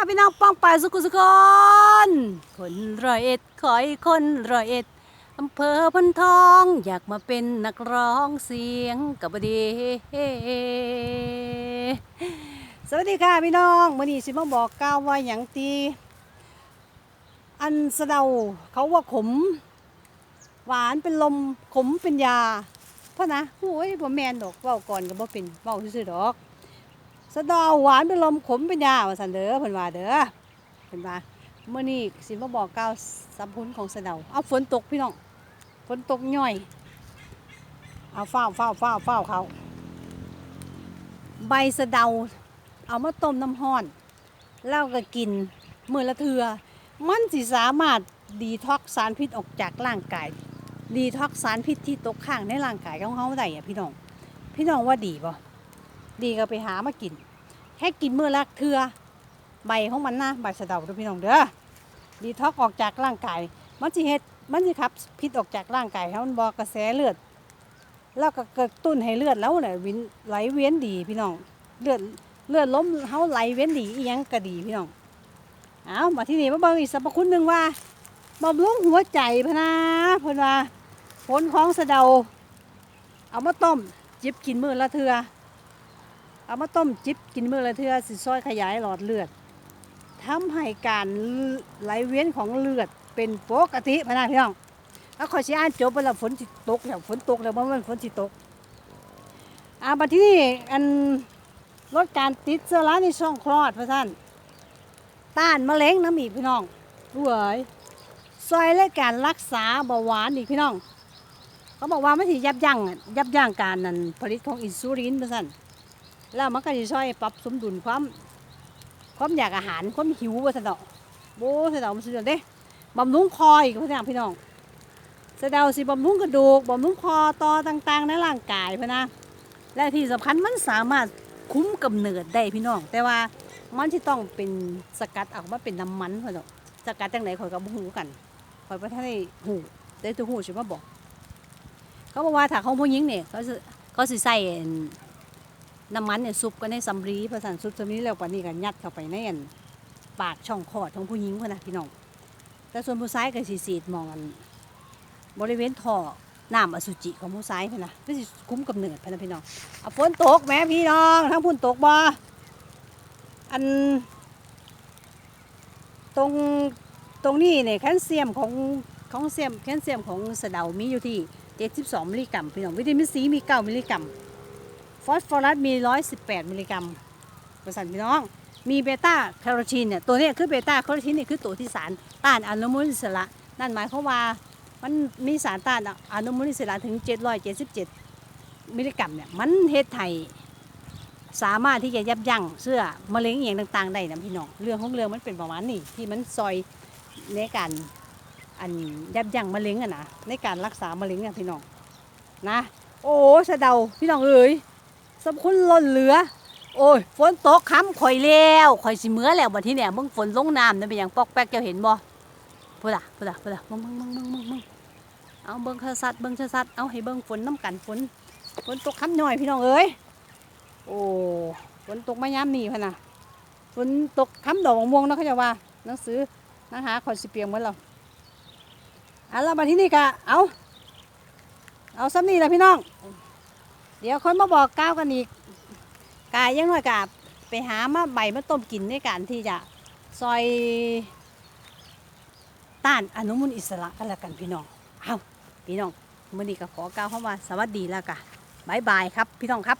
ค่ะพี่น้องป้องปายสุขุสุคนคนร้อยเอ็ดขอยคนร้อยเอ็ดอำเภอพันทองอยากมาเป็นนักร้องเสียงกับบดีสวัสดีค่ะพี่น้องมื่อนี้สิมาบอกกล่าวว่าอย่างตีอันสะเดาเขาว่าขม หวานเป็นลมขมเป็นยา เพราะนะโอ้ยบ่แมนดอกเว้าก่อนก็บ่เป็นเว้าซื่อดอก สะเดาหวานเป็นลมขมเป็นยาว่าซั่นเด้อเพิ่นว่าเด้อเพิ่นว่าเมื้อนี้สิมาบอกกล่าวสัมพุนของสะเดาเอาฝนตกพี่น้องฝนตกย่อยเอาฟ้าวฟ้าวฟ้าวฟ้าวเขาใบสะเดา เอามาต้มน้ำห้อนแล้วก็กินเมื้อละเทือ มันสิสามารถดีท็อกสารพิษออกจากร่างกายดีท็อกสารพิษที่ตกค้างในร่างกายของเขาได้อะพี่น้อง พี่น้องว่าดีป่ะดีก็ไปหามากิน แค่กินมื้อละเทือใบของมันนะใบสะเดาด้วยพี่น้องเด้อดีท็อกออกจากร่างกาย มันสิเฮ็ดมันสิขับพิษออกจากร่างกายให้มันบอกกระแสเลือด แล้วก็กระตุ้นให้เลือดแล้วเนี่ยวินไหลเวียนดีพี่น้องเลือดเลือดล้มเฮาไหลเวียนดีอียังก็ดีพี่น้อง เอามาที่นี่มาเบิ่งอีกสรรพคุณหนึ่งว่าบำรุงหัวใจพนะพนว่าผลของสะเดา เอามาต้มจิบกินมือละเทือ เอามาต้มจิบกินเมื้อละเทือสิซอยขยายหลอดเลือดทำให้การไหลเวียนของเลือดเป็นปกติพะนะพี่น้องแล้วคอยสิอ่านจบไปแล้วฝนสิตกแล้วฝนตกแล้วม่นฝนสิตกอ่าบัดที่นี่อันลดการติดเชื้อราในช่องคลอดพะท่านต้านมะเร็งน้ำอีกพี่น้องด้วยซอยและการรักษาเบาหวานอีกพี่น้อง เขาบอกว่าไมันสิยับยั้งยับยั้งการนั่นผลิตของอินซูลินเพื่อน แล้วมันก็จะช่วยปรับสมดุลความความอยากอาหารความหิวว่าสนดอโบ้สนดอมันสุดยอดเด้บำรุงคออีกพี่น้องพี่น้องแสดงสิบำรุงกระดูกบำรุงคอต่อต่างๆในร่างกายพื่นะและที่สำคัญมันสามารถคุ้มกำเนิดได้พี่น้อง แต่ว่ามันที่ต้องเป็นสกัดออกมาเป็นน้ำมันพื่นดอกสกัดจังไหนข่อยกับหูกันข่อยบ่ทันได้หูได้ตัวหูสิมบอก เขาบอกว่าถ้าเของผู้หญิงเนี่ยเขาเขาสิใส่ น้ำมันเนี่ยซุปกันในสำลีภาษาซุปสำลีแล้วปานี้ก็ยัดเข้าไปในอันปากช่องคอดของผู้หญิงเพื่อนนะพี่น้องแต่ส่วนผู้ชายก็สิสีดมองอันบริเวณท่อน้ำอสุจิของผู้ชายเพื่อนนะก็สิคุ้มกำเนิดเพื่อนะพี่น้องเอาฝนตกแม่พี่น้องทั้งพุ่นตกบ่อัน ตรงตรงนี้เนี่ยแคลเซียมของของเซียมแคลเซียมของสะเดามีอยู่ที่ 72มิลลิกรัมพี่น้องวิตามินซีมี 9 มิลลิกรัม ฟอสฟอรัสมี 118 มิลลิกรัมประสานพี่น้อง มีเบต้าแคโรทีนเนี่ยตัวนี้คือเบต้าแคโรทีนนี่คือตัวที่สารต้านอนุมูลอิสระ นั่นหมายความว่ามันมีสารต้านอนุมูลอิสระถึง 777 มิลลิกรัมเนี่ยมันเฮ็ดไทยสามารถที่จะยับยั้งเสื้อมะเร็งอย่างต่าง ๆ ได้นะพี่น้องเรื่องของเรื่องมันเป็นประมาณนี้ที่มันซอยในการอันยับยั้งมะเร็งอะนะในการรักษามะเร็งอะพี่น้องนะ โอ้สะเดาพี่น้องเอ๋ย สมคุณล้นเหลือ โอ้ยฝนตกค้ำข่อยแล้วข่อยสิเมื่อแล้วบัดที่เนี่ยมึงฝนลงน้ำนั่นเป็นอย่างปอกแป๊กเจ้าเห็นบ่พูดอะพูดอะพูดอะมึงมึงมึงมึงมึงมึงเอาเบิ้งชัดๆเบิ้งชัดๆเอาให้เบิ้งฝนน้ำกันฝนฝนตกค้ำหน่อยพี่น้องเอ๋ยโอ้ฝนตกมายามนี่พะนะฝนตกค้ำดอกม่วงนะเขาจะว่าหนังสือนังหาคอยสิเปียงหมดแล้วอะแล้วมาที่นี่กะเอาเอาซ้ำนี่แหละพี่น้อง เดี๋ยวคนมาบอกก้าวกันอีกกายยังน้อยกะไปหามาใบมาต้มกินในการที่จะซอยต้านอนุมูลอิสระกันละกันพี่น้อง เอาพี่น้องมื่อนี้ก็ขอกล่าวเข้ามาสวัสดีแล้วกะบายบายครับ พี่น้องครับ